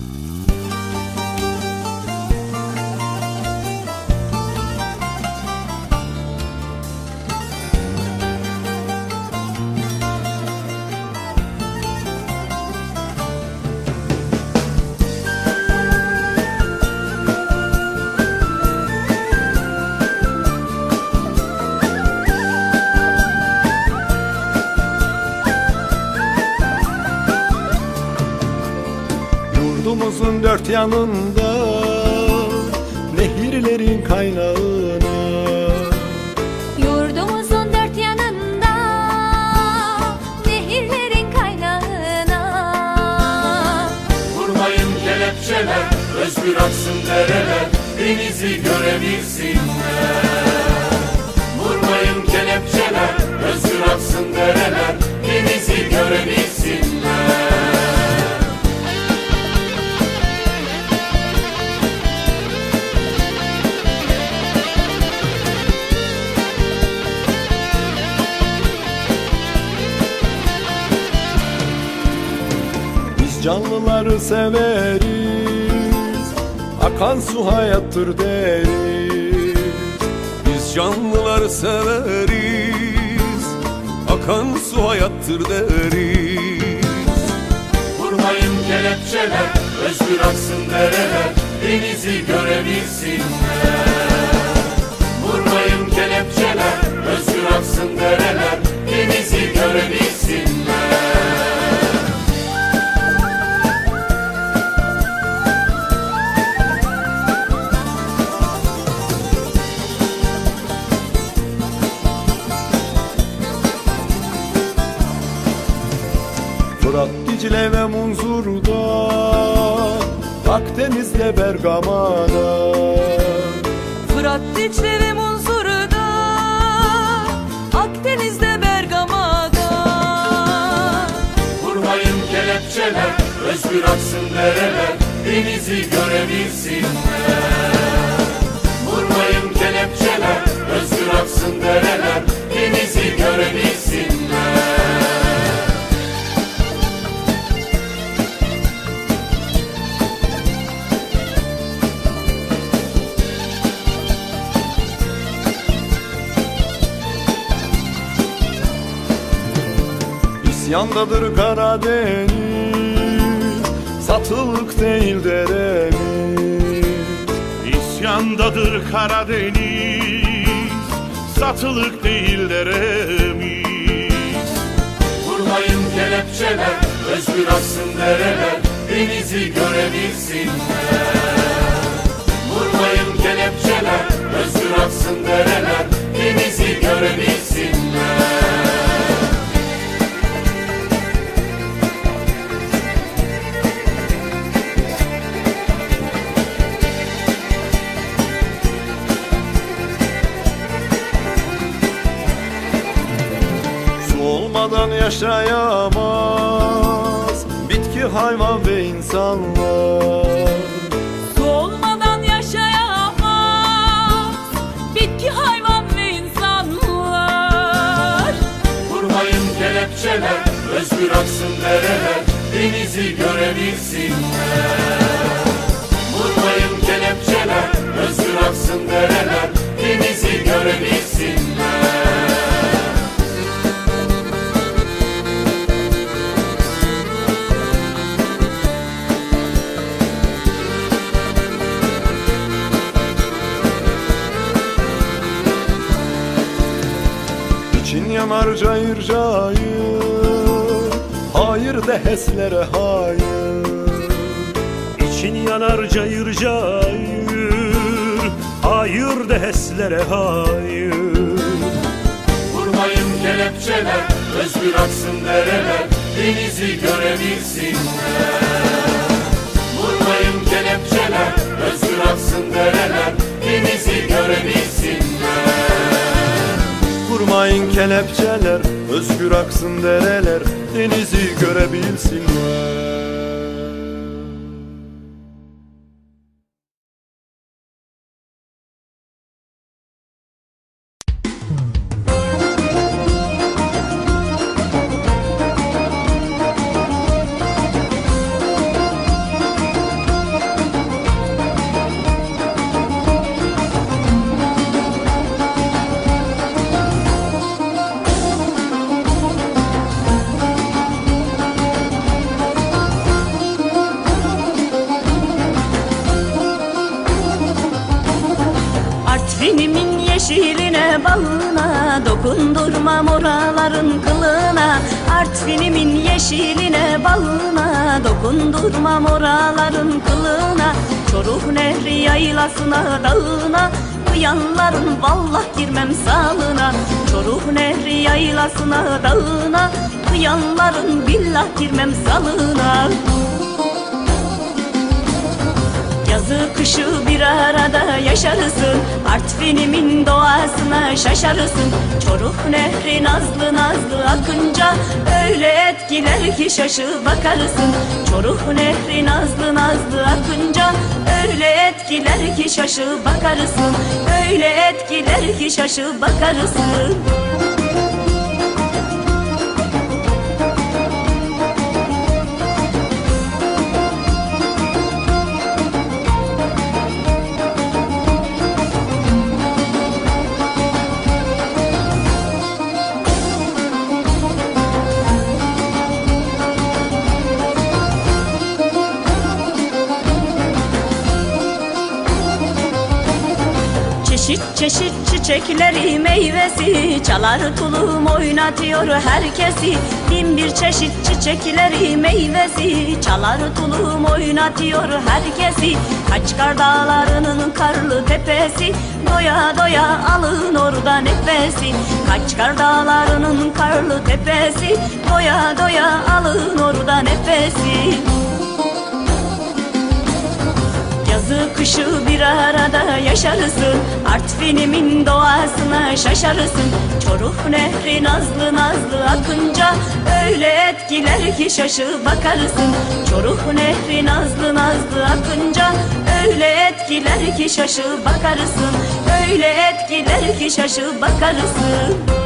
Yurdumuzun yanında Nehirlerin kaynağına Yurdumuzun dört yanında Nehirlerin kaynağına Vurmayın kelepçeler, özgür aksın dereler, denizi görebilsinler. Canlıları severiz Akan su hayattır deriz Biz canlıları severiz Akan su hayattır deriz Vurmayın kelepçeler, özgür aksın dereler, denizi görebilsinler. Vurmayın kelepçeler, özgür aksın dereler, denizi görebilsinler. Fırat, Dicle ve Munzur'da Akdeniz'de Bergama'da Fırat, Dicle ve Munzur'da Akdeniz'de Bergama'da Vurmayın kelepçeler, özgür aksın dereler, denizi görebilsinler. Vurmayın kelepçeler, özgür aksın dereler, denizi görebilsinler. İsyandadır Karadeniz Satılık değil deremiz İsyandadır Karadeniz Satılık değil deremiz Vurmayın kelepçeler, özgür aksın dereler, denizi görebilsinler. Vurmayın kelepçeler, özgür aksın dereler, denizi görebilsinler. Yaşayamaz Bitki, hayvan ve insanlar Su olmadan yaşayamaz Bitki, hayvan ve insanlar Vurmayın kelepçeler, özgür aksın dereler, denizi görebilsinler. Vurmayın kelepçeler, özgür aksın dereler, denizi görebilsinler. Heslere hayır İçin yanar cayır cayır Hayır de heslere hayır Vurmayın kelepçeler, özgür aksın dereler, denizi görebilsinler. Vurmayın kelepçeler, özgür aksın dereler, denizi görebilsinler. Vurmayın kelepçeler Özgür aksın dereler Denizi görebilsinler bağına Dokundurmam oraların kılına Artvinimin yeşiline bağına Dokundurmam oraların kılına Çoruh nehri yaylasına dağına Uyanların vallah girmem sağlığına Çoruh nehri yaylasına dağına Uyanların billah girmem salına Yazı kışı bir arada yaşarsın Artvinimin doğasına şaşarısın Çoruh nehri nazlı nazlı akınca Öyle etkiler ki şaşı bakarsın Çoruh nehri nazlı nazlı akınca Öyle etkiler ki şaşı bakarsın Öyle etkiler ki şaşı bakarsın Çeşit çeşit çiçekleri meyvesi. Çalar tulum oynatıyor herkesi. Bin bir çeşit çiçekleri meyvesi. Çalar tulum oynatıyor herkesi. Kaçkar dağlarının karlı tepesi. Doya doya alın orada nefesi. Kaçkar dağlarının karlı tepesi. Doya doya alın orada nefesi Kışı bir arada yaşarsın. Artvinimin doğasına şaşarısın Çoruh nehri nazlı nazlı akınca Öyle etkiler ki şaşı bakarsın. Çoruh nehri nazlı nazlı akınca Öyle etkiler ki şaşı bakarsın. Öyle etkiler ki şaşı bakarsın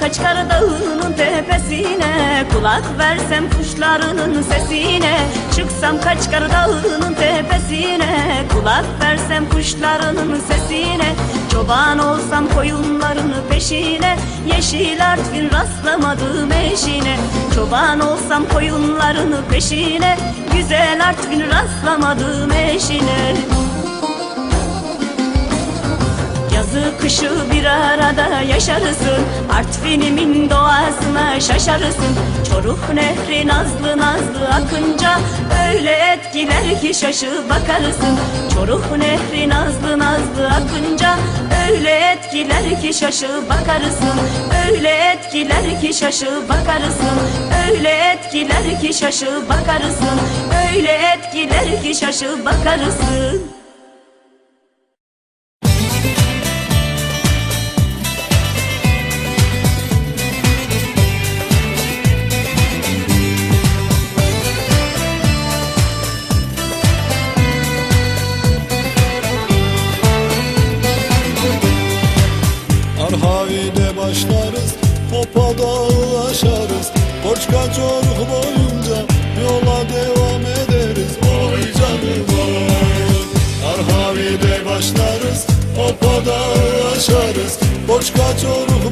Çıksam Kaçkar Dağı'nın tepesine Kulak versem kuşlarının sesine. Çıksam Kaçkar Dağı'nın tepesine Kulak versem kuşlarının sesine. Çoban olsam koyunların peşine Yeşil Artvin rastlamadım eşine. Çoban olsam koyunların peşine Güzel Artvin rastlamadım eşine Yazı kışı bir arada yaşarsın Artvinimin doğasına şaşarısın. Çoruh nehri nazlı nazlı akınca Öyle etkiler ki şaşı bakarsın Çoruh nehri nazlı nazlı akınca Öyle etkiler ki şaşı bakarsın Öyle etkiler ki şaşı bakarsın Öyle etkiler ki şaşı bakarsın Öyle etkiler ki şaşı bakarsın Koçka çoruk boyunca Yola devam ederiz. Oy canım oy. Arhavi'de başlarız Popa dağı aşarız Koçka çoruk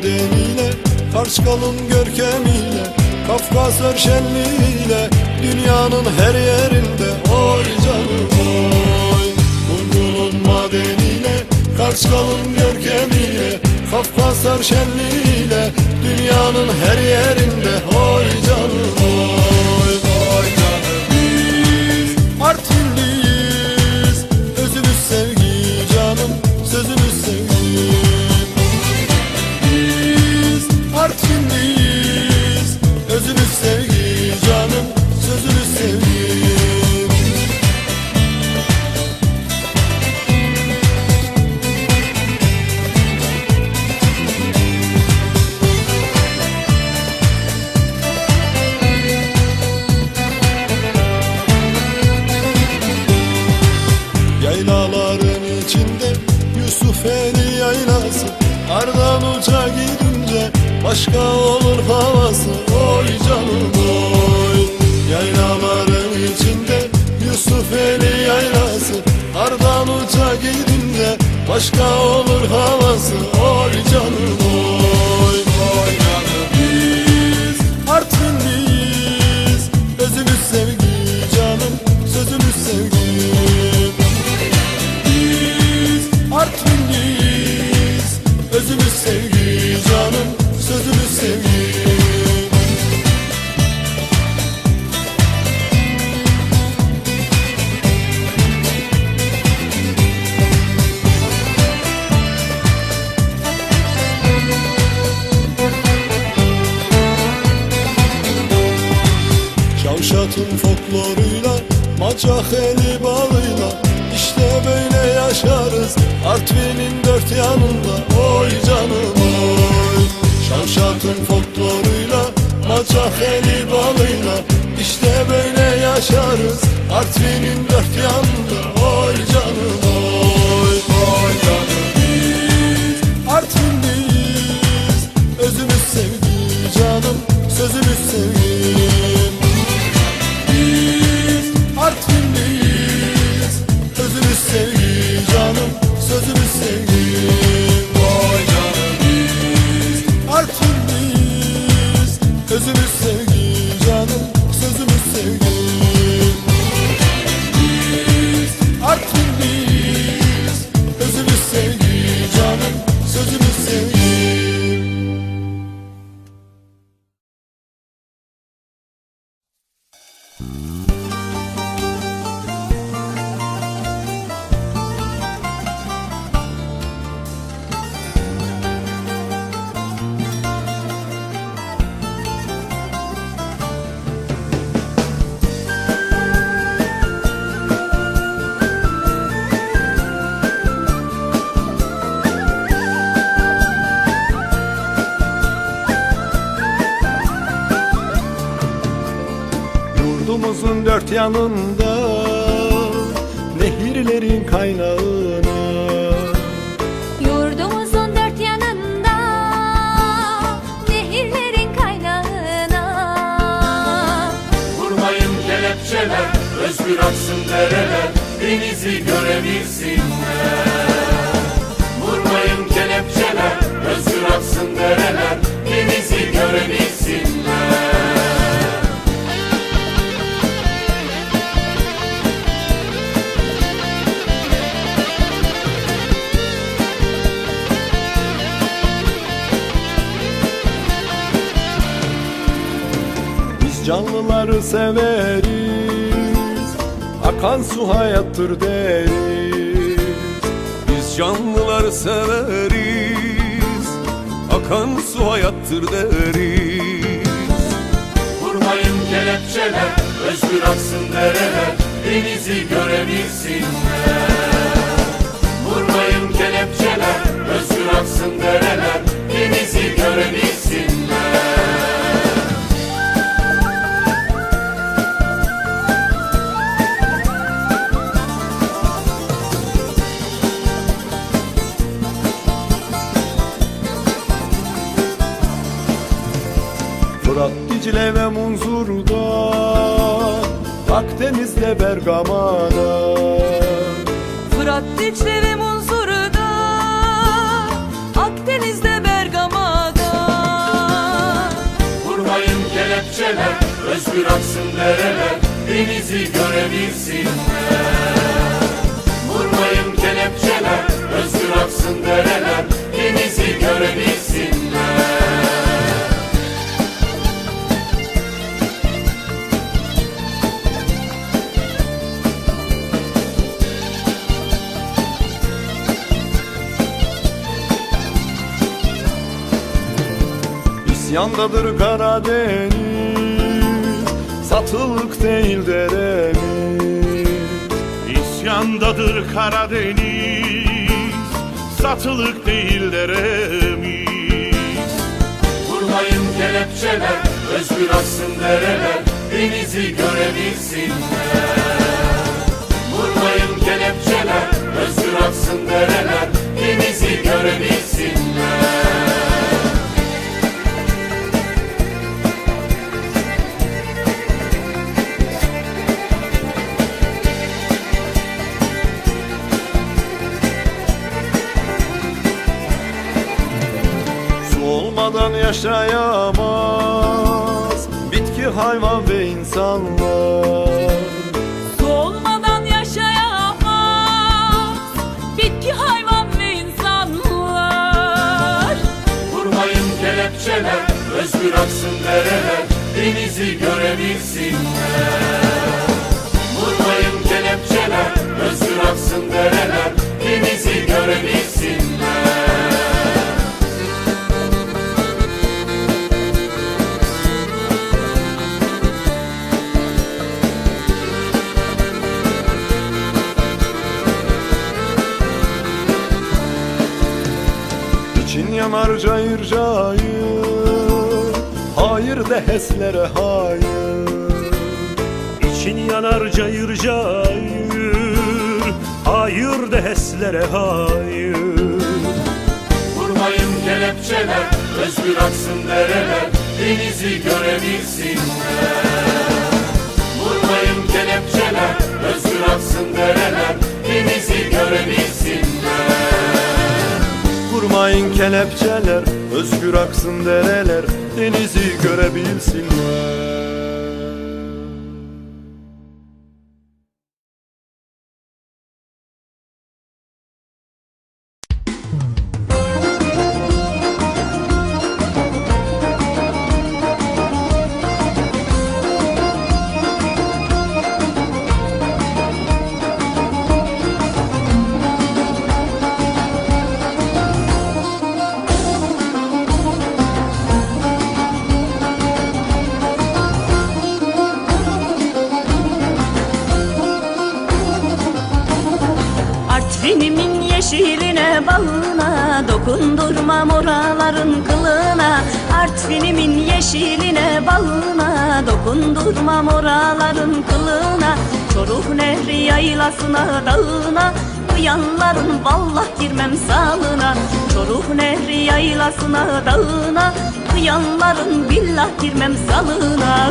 madeniyle Karşkal'ın görkemiyle Kafkaslar şenliğiyle Dünyanın her yerinde Oy canım oy Karşkal'ın görkemiyle Kafkaslar şenliğiyle Dünyanın her yerinde. Oy canım Oy uca gidince Başka olur havası. Oy canım oy. Yaylaların içinde Yusufeli yaylası. Ardan uca gidince Başka olur havası. Oy canım Folkloruyla Maçakeli balıyla işte böyle yaşarız. Artvin'in dört yanında Oy canım oy. Şavşat'ın folkloruyla Maçakeli balıyla işte böyle yaşarız. Artvin'in dört yanında Oy canım oy. Oy canım biz Artvinliyiz Özümüz sevgi canım yanında Nehirlerin kaynağına. Yurdumuzun dört yanında Nehirlerin kaynağına. Vurmayın kelepçeler Özgür aksın dereler Denizi görebilsinler. Vurmayın kelepçeler Özgür aksın dereler Denizi görebilsinler Biz canlıları severiz. Akan su hayattır deriz. Biz canlıları severiz. Akan su hayattır deriz. Vurmayın kelepçeler Özgür aksın dereler Denizi görebilsinler Vurmayın kelepçeler Özgür aksın dereler Denizi görebilsinler Dicle ve Munzur'da Akdeniz'de Bergama'da. Fırat Dicle ve Munzur'da Akdeniz'de Bergama'da. Vurmayın kelepçeler Özgür aksın dereler Denizi görebilsinler. Vurmayın kelepçeler Özgür aksın dereler Denizi görebilsinler İsyandadır Karadeniz Satılık değil deremiz. İsyandadır Karadeniz Satılık değil deremiz. Vurmayın kelepçeler Özgür aksın dereler Denizi görebilsinler. Vurmayın kelepçeler Özgür aksın dereler Denizi görebilsinler olmadan yaşayamaz. Bitki, hayvan ve insanlar. Su olmadan yaşayamaz. Bitki, hayvan ve insanlar. Vurmayın kelepçeler Özgür aksın dereler Denizi görebilsinler. Vurmayın kelepçeler Özgür aksın dereler Denizi görebilsinler Yanar cayır cayır. Hayır de heslere hayır. İçin yanar cayır cayır. Hayır de heslere hayır. Vurmayın kelepçeler Özgür aksın dereler Denizi görebilsinler. Vurmayın kelepçeler Özgür aksın dereler Denizi görebilsinler Vurmayın kelepçeler Özgür aksın dereler Denizi görebilsinler Yeşiline balına Dokundurmam oraların kılına. Artvinimin yeşiline balına Dokundurmam oraların kılına. Çoruh nehri yaylasına dağına Uyanların vallah girmem salına Çoruh nehri yaylasına dağına Uyanların billah girmem salına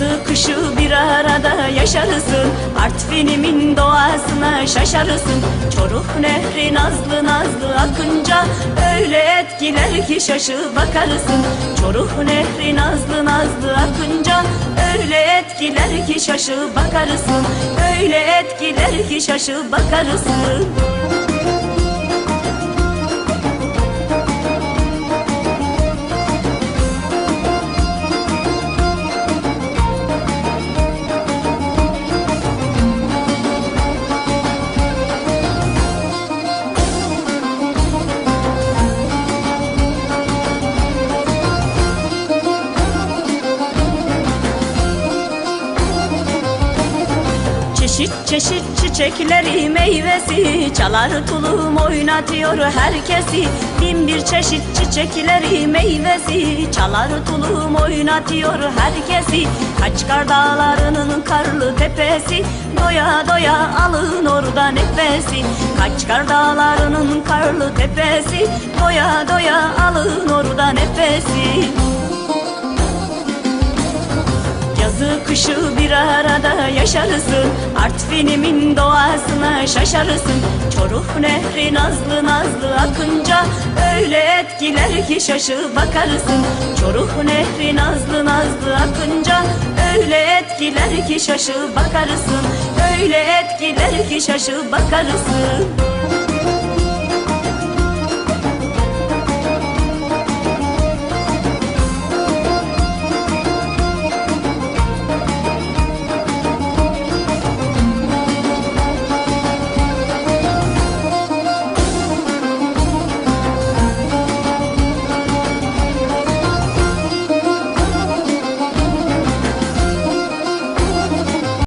Yazı kışı bir arada yaşarsın. Artvinimin doğasına şaşarısın Çoruh nehri nazlı nazlı akınca Öyle etkiler ki şaşı bakarsın. Çoruh nehri nazlı nazlı akınca Öyle etkiler ki şaşı bakarsın. Öyle etkiler ki şaşı bakarsın Çeşit çeşit çiçekleri meyvesi. Çalar tulum oynatıyor herkesi. Bin bir çeşit çiçekleri meyvesi. Çalar tulum oynatıyor herkesi. Kaçkar dağlarının karlı tepesi. Doya doya alın orada nefesi. Kaçkar dağlarının karlı tepesi. Doya doya alın orada nefesi kışı bir arada yaşarsın. Artvinimin doğasına şaşarısın Çoruh nehri nazlı nazlı akınca Öyle etkiler ki şaşı bakarsın. Çoruh nehri nazlı nazlı akınca Öyle etkiler ki şaşı bakarsın. Öyle etkiler ki şaşı bakarsın